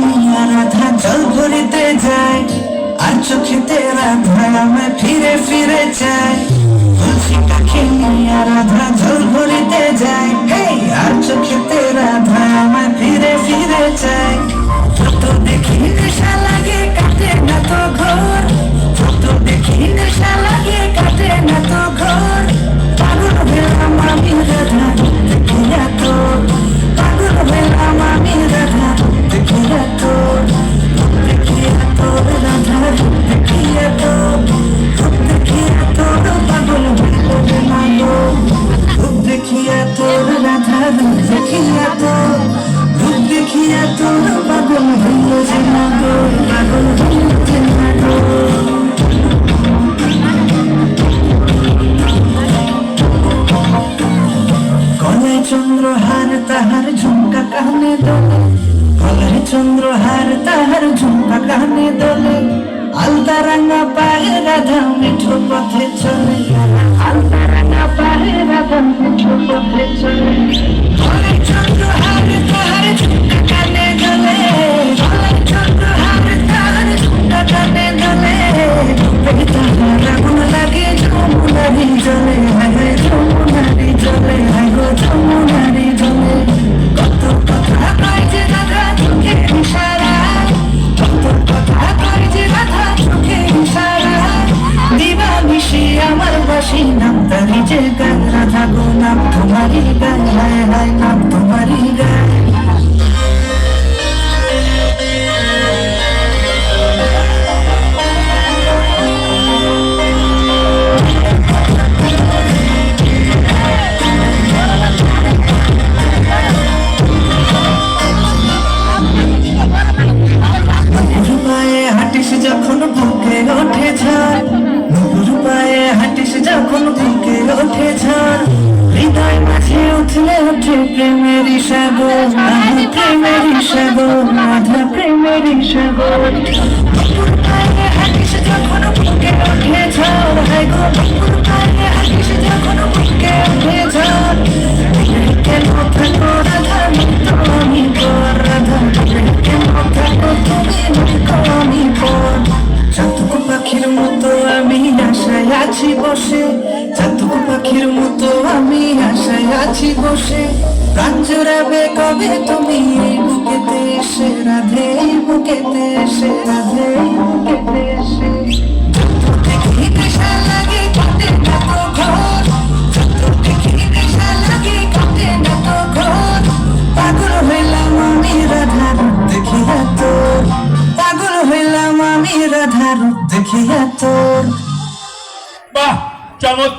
নিয়ে রাধা জল ভরিতে যায়। আর চোখেতে রাধা আমায় ফিরে ফিরে চায় দেখিয়া তো রূপ দেখিয়া তোর পাগল হইল যে মাগো পাগল হইল যে মাগো গলায় চন্দ্রহার তাহার ঝুমকা কানে দোলে গলায় চন্দ্রহার তাহার ঝুমকা কানে দোলে আলতা পথে চলে আলতা রাঙা রাধা মিঠো পথে চলে আমার বাসি নাম তারি যে গান রাধা গো নাম তোমারি গান হায় হায় যখন বুকে ওঠে ঝড় হৃদয় মাঝে উঠলে ওঠে প্রেমের সাগর আহা প্রেমের সাগর রাধা প্রেমের সাগর বসে চাতক পাখির মতো আমি আশায় আছি বসে। প্রাণ জোড়াবে কবে তুমি এই বুকেতে এসে, রাধে এই বুকেতে এসে, রাধে এই বুকেতে এসে। দেখিয়া তোর। পাগল হইলাম আমি রাধার দেখিয়া তোর। বাহ চমৎকার।